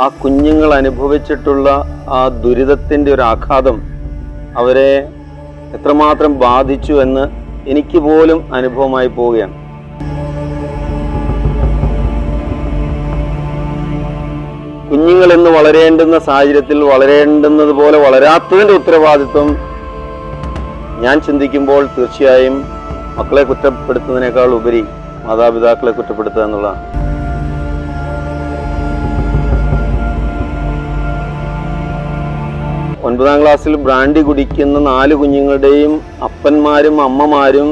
ആ കുഞ്ഞുങ്ങൾ അനുഭവിച്ചിട്ടുള്ള ആ ദുരിതത്തിന്റെ ഒരു ആഘാതം അവരെ എത്രമാത്രം ബാധിച്ചു എന്ന് എനിക്ക് പോലും അനുഭവമായി പോവുകയാണ്. കുഞ്ഞുങ്ങൾ ഇന്ന് വളരേണ്ടുന്ന സാഹചര്യത്തിൽ വളരേണ്ടുന്നത് പോലെ വളരാത്തതിന്റെ ഉത്തരവാദിത്വം ഞാൻ ചിന്തിക്കുമ്പോൾ തീർച്ചയായും മക്കളെ കുറ്റപ്പെടുത്തുന്നതിനേക്കാൾ ഉപരി മാതാപിതാക്കളെ കുറ്റപ്പെടുത്തുക എന്നുള്ളതാണ്. ഒൻപതാം ക്ലാസ്സിൽ ബ്രാൻഡി കുടിക്കുന്ന നാല് കുഞ്ഞുങ്ങളുടെയും അപ്പന്മാരും അമ്മമാരും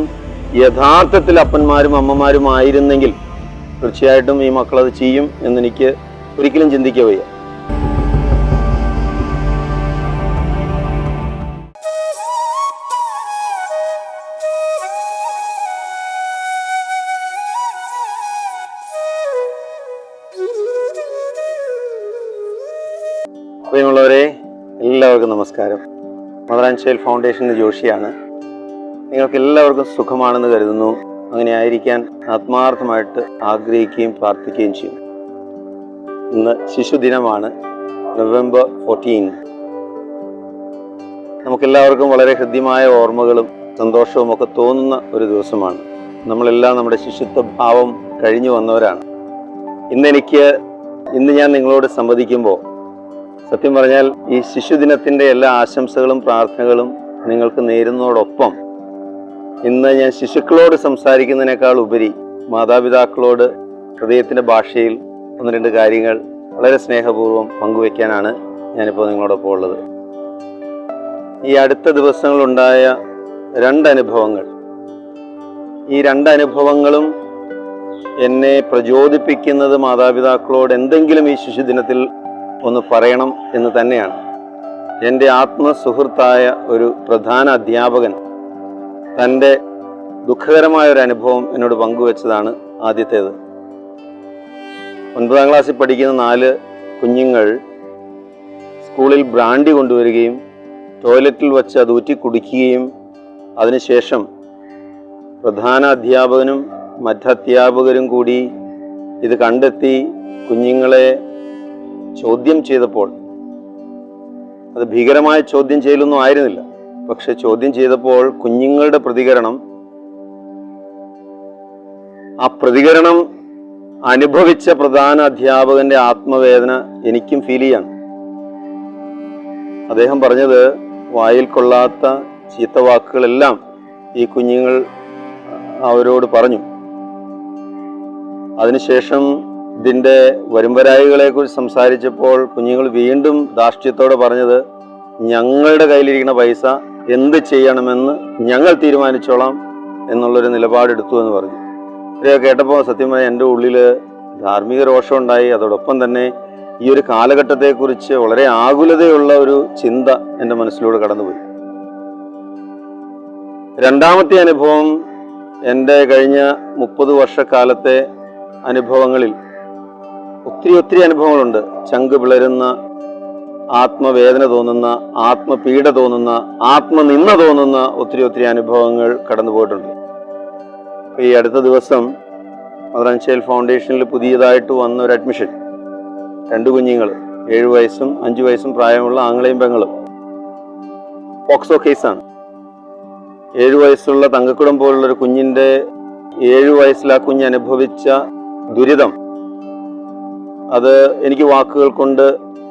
യഥാർത്ഥത്തിൽ അപ്പന്മാരും അമ്മമാരും ആയിരുന്നെങ്കിൽ തീർച്ചയായിട്ടും ഈ മക്കളത് ചെയ്യും എന്നെനിക്ക് ഒരിക്കലും ചിന്തിക്കുക വയ്യ. പ്രിയമുള്ളവരെ എല്ലാവർക്കും നമസ്കാരം. മദർ ആൻഡ് ചൈൽഡ് ഫൗണ്ടേഷൻ ജോഷിയാണ്. നിങ്ങൾക്ക് എല്ലാവർക്കും സുഖമാണെന്ന് കരുതുന്നു. അങ്ങനെ ആയിരിക്കാൻ ആത്മാർത്ഥമായിട്ട് ആഗ്രഹിക്കുകയും പ്രാർത്ഥിക്കുകയും ചെയ്യും. ഇന്ന് ശിശുദിനമാണ് നവംബർ ഫോർട്ടീൻ നമുക്കെല്ലാവർക്കും വളരെ ഹൃദ്യമായ ഓർമ്മകളും സന്തോഷവും ഒക്കെ തോന്നുന്ന ഒരു ദിവസമാണ്. നമ്മളെല്ലാം നമ്മുടെ ശിശുത്വ ഭാവം കഴിഞ്ഞു വന്നവരാണ്. ഇന്നെനിക്ക് ഇന്ന് ഞാൻ നിങ്ങളോട് സംവദിക്കുമ്പോൾ സത്യം പറഞ്ഞാൽ ഈ ശിശുദിനത്തിന്റെ എല്ലാ ആശംസകളും പ്രാർത്ഥനകളും നിങ്ങൾക്ക് നേരുന്നതോടൊപ്പം ഇന്ന് ഞാൻ ശിശുക്കളോട് സംസാരിക്കുന്നതിനേക്കാൾ ഉപരി മാതാപിതാക്കളോട് ഹൃദയത്തിന്റെ ഭാഷയിൽ ഒന്ന് രണ്ട് കാര്യങ്ങൾ വളരെ സ്നേഹപൂർവം പങ്കുവെക്കാനാണ് ഞാനിപ്പോൾ നിങ്ങളോടൊപ്പം ഉള്ളത്. ഈ അടുത്ത ദിവസങ്ങളുണ്ടായ രണ്ടനുഭവങ്ങൾ. ഈ രണ്ടനുഭവങ്ങളും എന്നെ പ്രചോദിപ്പിക്കുന്നത് മാതാപിതാക്കളോട് എന്തെങ്കിലും ഈ ശിശുദിനത്തിൽ ഒന്ന് പറയണം എന്ന് തന്നെയാണ്. എന്റെ ആത്മസുഹൃത്തായ ഒരു പ്രധാന അധ്യാപകൻ തന്റെ ദുഃഖകരമായ ഒരു അനുഭവം എന്നോട് പങ്കുവച്ചതാണ് ആദ്യത്തേത്. ഒൻപതാം ക്ലാസ്സിൽ പഠിക്കുന്ന നാല് കുഞ്ഞുങ്ങൾ സ്കൂളിൽ ബ്രാൻഡി കൊണ്ടുവരികയും ടോയ്ലറ്റിൽ വച്ച് അത് ഊറ്റി കുടിക്കുകയും അതിനുശേഷം പ്രധാന അധ്യാപകനും മറ്റധ്യാപകരും കൂടി ഇത് കണ്ടെത്തി കുഞ്ഞുങ്ങളെ ചോദ്യം ചെയ്തപ്പോൾ അത് ഭീകരമായ ചോദ്യം ചെയ്യലൊന്നും ആയിരുന്നില്ല. പക്ഷെ ചോദ്യം ചെയ്തപ്പോൾ കുഞ്ഞുങ്ങളുടെ പ്രതികരണം ആ പ്രതികരണം അനുഭവിച്ച പ്രധാന അധ്യാപകന്റെ ആത്മവേദന എനിക്കും ഫീൽ ചെയ്യാണ്. അദ്ദേഹം പറഞ്ഞത് വായിൽ കൊള്ളാത്ത ചീത്ത വാക്കുകളെല്ലാം ഈ കുഞ്ഞുങ്ങൾ അവരോട് പറഞ്ഞു. അതിനുശേഷം ഇതിന്റെ വരുംവരായികളെ കുറിച്ച് സംസാരിച്ചപ്പോൾ കുഞ്ഞുങ്ങൾ വീണ്ടും ധാർഷ്ട്യത്തോടെ പറഞ്ഞത് ഞങ്ങളുടെ കയ്യിലിരിക്കുന്ന പൈസ എന്ത് ചെയ്യണമെന്ന് ഞങ്ങൾ തീരുമാനിച്ചോളാം എന്നുള്ളൊരു നിലപാടെടുത്തു എന്ന് പറഞ്ഞു. ഇവരെയൊക്കെ കേട്ടപ്പോൾ സത്യമായി എന്റെ ഉള്ളിൽ ധാർമ്മിക രോഷം ഉണ്ടായി അതോടൊപ്പം തന്നെ ഈ ഒരു കാലഘട്ടത്തെക്കുറിച്ച് വളരെ ആകുലതയുള്ള ഒരു ചിന്ത എന്റെ മനസ്സിലൂടെ കടന്നുപോയി. രണ്ടാമത്തെ അനുഭവം എന്റെ കഴിഞ്ഞ മുപ്പത് വർഷക്കാലത്തെ അനുഭവങ്ങളിൽ ഒത്തിരി ഒത്തിരി അനുഭവങ്ങളുണ്ട്. ചങ്ക് പിളരുന്ന ആത്മവേദന തോന്നുന്ന ആത്മപീഡ തോന്നുന്ന ആത്മനിന്ന തോന്നുന്ന ഒത്തിരി ഒത്തിരി അനുഭവങ്ങൾ കടന്നു പോയിട്ടുണ്ട്. ഈ അടുത്ത ദിവസം ആൻഡ് ഫൗണ്ടേഷനിൽ പുതിയതായിട്ട് വന്ന ഒരു അഡ്മിഷൻ. രണ്ട് കുഞ്ഞുങ്ങൾ ഏഴ് വയസ്സും അഞ്ച് വയസ്സും പ്രായമുള്ള ആങ്ങളെയും പെങ്ങളും. പോക്സോ കേസാണ്. ഏഴു വയസ്സുള്ള തങ്കക്കുടം പോലുള്ള ഒരു കുഞ്ഞിന്റെ ഏഴു വയസ്സിൽ ആ കുഞ്ഞ് അനുഭവിച്ച ദുരിതം അത് എനിക്ക് വാക്കുകൾ കൊണ്ട്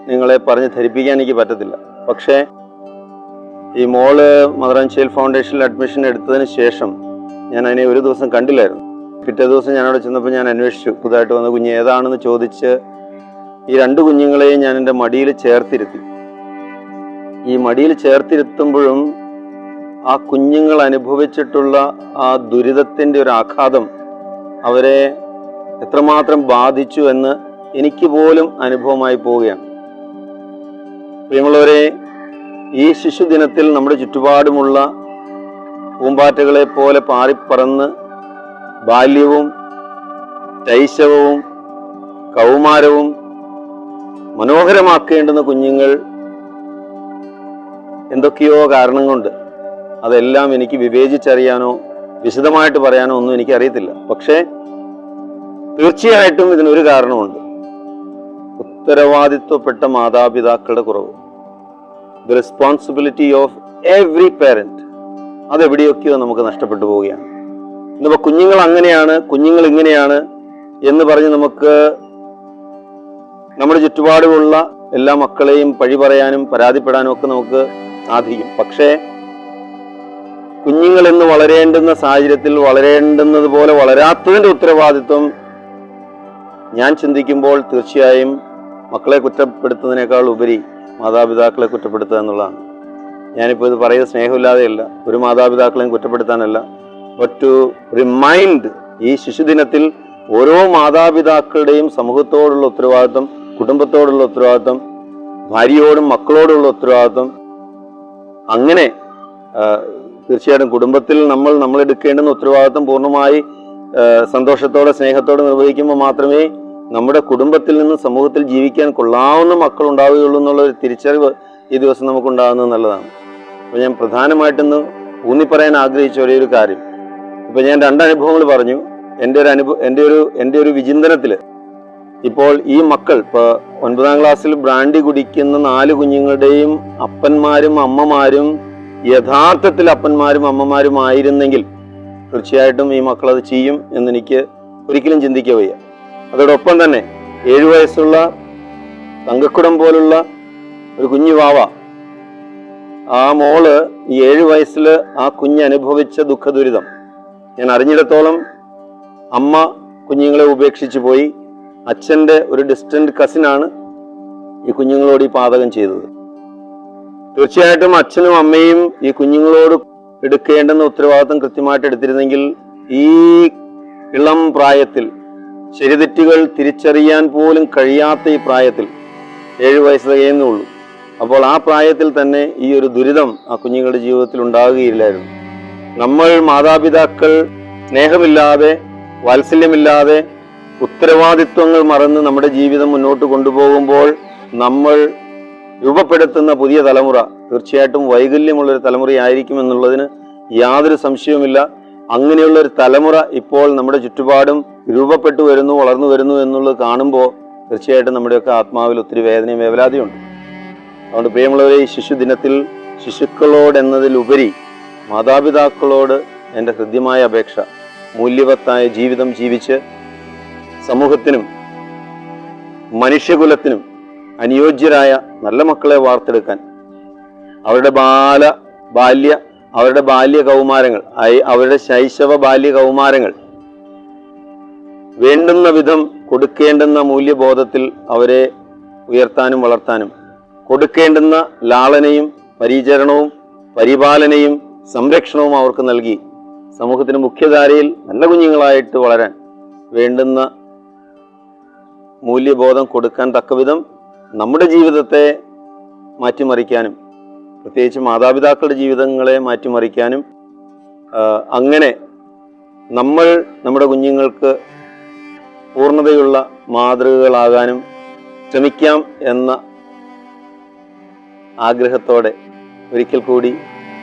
നിങ്ങളെ പറഞ്ഞ് ധരിപ്പിക്കാൻ എനിക്ക് പറ്റത്തില്ല. പക്ഷേ ഈ മോൾ മദറാഞ്ചേൽ ഫൗണ്ടേഷനിൽ അഡ്മിഷൻ എടുത്തതിന് ശേഷം ഞാൻ അതിനെ ഒരു ദിവസം കണ്ടില്ലായിരുന്നു. പിറ്റേ ദിവസം ഞാൻ അവിടെ ചെന്നപ്പോൾ ഞാൻ അന്വേഷിച്ചു പുതുതായിട്ട് വന്ന കുഞ്ഞ് ഏതാണെന്ന് ചോദിച്ച് ഈ രണ്ട് കുഞ്ഞുങ്ങളെയും ഞാൻ എന്റെ മടിയിൽ ചേർത്തിരുത്തി. ഈ മടിയിൽ ചേർത്തിരുത്തുമ്പോഴും ആ കുഞ്ഞുങ്ങൾ അനുഭവിച്ചിട്ടുള്ള ആ ദുരിതത്തിന്റെ ഒരു ആഘാതം അവരെ എത്രമാത്രം ബാധിച്ചു എന്ന് എനിക്ക് പോലും അനുഭവമായി പോവുകയാണ്. പ്രിയമുള്ളവരെ ഈ ശിശുദിനത്തിൽ നമ്മുടെ ചുറ്റുപാടുമുള്ള പൂമ്പാറ്റകളെ പോലെ പാറിപ്പറന്ന് ബാല്യവും ശൈശവവും കൗമാരവും മനോഹരമാക്കേണ്ടുന്ന കുഞ്ഞുങ്ങൾ എന്തൊക്കെയോ കാരണം കൊണ്ട് അതെല്ലാം എനിക്ക് വിവേചിച്ചറിയാനോ വിശദമായിട്ട് പറയാനോ ഒന്നും എനിക്കറിയത്തില്ല. പക്ഷേ തീർച്ചയായിട്ടും ഇതിനൊരു കാരണമുണ്ട്. ഉത്തരവാദിത്വപ്പെട്ട മാതാപിതാക്കളുടെ കുറവ്. The responsibility of every parent അതെവിടെയൊക്കെയോ നമുക്ക് നഷ്ടപ്പെട്ടു പോവുകയാണ്. ഇന്നിപ്പോൾ കുഞ്ഞുങ്ങൾ അങ്ങനെയാണ് കുഞ്ഞുങ്ങൾ ഇങ്ങനെയാണ് എന്ന് പറഞ്ഞ് നമുക്ക് നമ്മുടെ ചുറ്റുപാടുമുള്ള എല്ലാ മക്കളെയും പഴി പറയാനും പരാതിപ്പെടാനും ഒക്കെ നമുക്ക് സാധിക്കും. പക്ഷേ കുഞ്ഞുങ്ങൾ എന്ന് വളരേണ്ടുന്ന സാഹചര്യത്തിൽ വളരേണ്ടുന്നത് പോലെ വളരാത്തതിന്റെ ഉത്തരവാദിത്വം ഞാൻ ചിന്തിക്കുമ്പോൾ തീർച്ചയായും മക്കളെ കുറ്റപ്പെടുത്തുന്നതിനേക്കാൾ ഉപരി മാതാപിതാക്കളെ കുറ്റപ്പെടുത്തുക എന്നുള്ളതാണ്. ഞാനിപ്പോൾ ഇത് പറയുന്നത് സ്നേഹമില്ലാതെയല്ല ഒരു മാതാപിതാക്കളെയും കുറ്റപ്പെടുത്താനല്ല. ബട്ട് ടു റിമൈൻഡ് ഈ ശിശുദിനത്തിൽ ഓരോ മാതാപിതാക്കളുടെയും സമൂഹത്തോടുള്ള ഉത്തരവാദിത്വം കുടുംബത്തോടുള്ള ഉത്തരവാദിത്വം ഭാര്യയോടും മക്കളോടുള്ള ഉത്തരവാദിത്വം. അങ്ങനെ തീർച്ചയായിട്ടും കുടുംബത്തിൽ നമ്മൾ നമ്മൾ എടുക്കേണ്ടുന്ന ഉത്തരവാദിത്വം പൂർണമായി സന്തോഷത്തോടെ സ്നേഹത്തോടെ നിർവഹിക്കുമ്പോൾ മാത്രമേ നമ്മുടെ കുടുംബത്തിൽ നിന്ന് സമൂഹത്തിൽ ജീവിക്കാൻ കൊള്ളാവുന്ന മക്കൾ ഉണ്ടാവുകയുള്ളൂ എന്നുള്ള ഒരു തിരിച്ചറിവ് ഈ ദിവസം നമുക്ക് ഉണ്ടാകുന്നത് നല്ലതാണ്. അപ്പോൾ ഞാൻ പ്രധാനമായിട്ടൊന്ന് ഊന്നിപ്പറയാൻ ആഗ്രഹിച്ച ഒരേ ഒരു കാര്യം. ഇപ്പൊ ഞാൻ രണ്ട് അനുഭവങ്ങൾ പറഞ്ഞു. എന്റെ ഒരു അനുഭവം എന്റെ ഒരു എന്റെ ഒരു വിചിന്തനത്തിൽ ഇപ്പോൾ ഈ മക്കൾ ഇപ്പോൾ ഒൻപതാം ക്ലാസ്സിൽ ബ്രാൻഡി കുടിക്കുന്ന നാല് കുഞ്ഞുങ്ങളുടെയും അപ്പന്മാരും അമ്മമാരും യഥാർത്ഥത്തിൽ അപ്പന്മാരും അമ്മമാരും ആയിരുന്നെങ്കിൽ തീർച്ചയായിട്ടും ഈ മക്കൾ അത് ചെയ്യും എന്നെനിക്ക് ഒരിക്കലും ചിന്തിക്കുക അതോടൊപ്പം തന്നെ ഏഴു വയസ്സുള്ള തങ്കക്കുടം പോലുള്ള ഒരു കുഞ്ഞു വാവ. ആ മോൾ ഈ ഏഴു വയസ്സിൽ ആ കുഞ്ഞ് അനുഭവിച്ച ദുഃഖദുരിതം. ഞാൻ അറിഞ്ഞിടത്തോളം അമ്മ കുഞ്ഞുങ്ങളെ ഉപേക്ഷിച്ച് പോയി. അച്ഛന്റെ ഒരു ഡിസ്റ്റന്റ് കസിനാണ് ഈ കുഞ്ഞുങ്ങളോട് ഈ പാതകം ചെയ്തത്. തീർച്ചയായിട്ടും അച്ഛനും അമ്മയും ഈ കുഞ്ഞുങ്ങളോട് എടുക്കേണ്ടുന്ന ഉത്തരവാദിത്വം കൃത്യമായിട്ട് എടുത്തിരുന്നെങ്കിൽ ഈ ഇളം പ്രായത്തിൽ ശരിതെറ്റുകൾ തിരിച്ചറിയാൻ പോലും കഴിയാത്ത ഈ പ്രായത്തിൽ ഏഴു വയസ്സ് തികയുന്നുള്ളൂ അപ്പോൾ ആ പ്രായത്തിൽ തന്നെ ഈ ഒരു ദുരിതം ആ കുഞ്ഞുങ്ങളുടെ ജീവിതത്തിൽ ഉണ്ടാകുകയില്ലായിരുന്നു നമ്മൾ മാതാപിതാക്കൾ സ്നേഹമില്ലാതെ വാത്സല്യമില്ലാതെ ഉത്തരവാദിത്വങ്ങൾ മറന്ന് നമ്മുടെ ജീവിതം മുന്നോട്ട് കൊണ്ടുപോകുമ്പോൾ നമ്മൾ രൂപപ്പെടുത്തുന്ന പുതിയ തലമുറ തീർച്ചയായിട്ടും വൈകല്യമുള്ളൊരു തലമുറയായിരിക്കും എന്നുള്ളതിന് യാതൊരു സംശയവുമില്ല. അങ്ങനെയുള്ള ഒരു തലമുറ ഇപ്പോൾ നമ്മുടെ ചുറ്റുപാടും രൂപപ്പെട്ടു വരുന്നു വളർന്നു വരുന്നു എന്നുള്ളത് കാണുമ്പോൾ തീർച്ചയായിട്ടും നമ്മുടെയൊക്കെ ആത്മാവിൽ ഒത്തിരി വേദനയും വേവലാതിയുണ്ട് അതുകൊണ്ട് പ്രിയമുള്ളവരെ ഈ ശിശുദിനത്തിൽ ശിശുക്കളോടെന്നതിലുപരി മാതാപിതാക്കളോട് എന്റെ ഹൃദ്യമായ അപേക്ഷ മൂല്യവത്തായ ജീവിതം ജീവിച്ച് സമൂഹത്തിനും മനുഷ്യകുലത്തിനും അനുയോജ്യരായ നല്ല മക്കളെ വാർത്തെടുക്കാൻ അവരുടെ ബാല ബാല്യ അവരുടെ ബാല്യ കൗമാരങ്ങൾ അവരുടെ ശൈശവ ബാല്യ കൗമാരങ്ങൾ. വേണ്ടുന്ന വിധം കൊടുക്കേണ്ടുന്ന മൂല്യബോധത്തിൽ അവരെ ഉയർത്താനും വളർത്താനും കൊടുക്കേണ്ടുന്ന ലാളനയും പരിചരണവും പരിപാലനയും സംരക്ഷണവും അവർക്ക് നൽകി സമൂഹത്തിന് മുഖ്യധാരയിൽ നല്ല കുഞ്ഞുങ്ങളായിട്ട് വളരാൻ വേണ്ടുന്ന മൂല്യബോധം കൊടുക്കാൻ തക്കവിധം നമ്മുടെ ജീവിതത്തെ മാറ്റിമറിക്കാനും പ്രത്യേകിച്ച് മാതാപിതാക്കളുടെ ജീവിതങ്ങളെ മാറ്റിമറിക്കാനും അങ്ങനെ നമ്മൾ നമ്മുടെ കുഞ്ഞുങ്ങൾക്ക് പൂർണതയുള്ള മാതൃകകളാകാനും ശ്രമിക്കാം എന്ന ആഗ്രഹത്തോടെ ഒരിക്കൽ കൂടി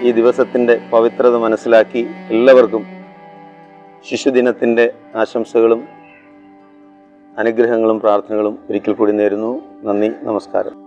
ഈ ദിവസത്തിന്റെ പവിത്രത മനസ്സിലാക്കി എല്ലാവർക്കും ശിശുദിനത്തിന്റെ ആശംസകളും അനുഗ്രഹങ്ങളും പ്രാർത്ഥനകളും ഒരിക്കൽ കൂടി നേരുന്നു. നന്ദി നമസ്കാരം.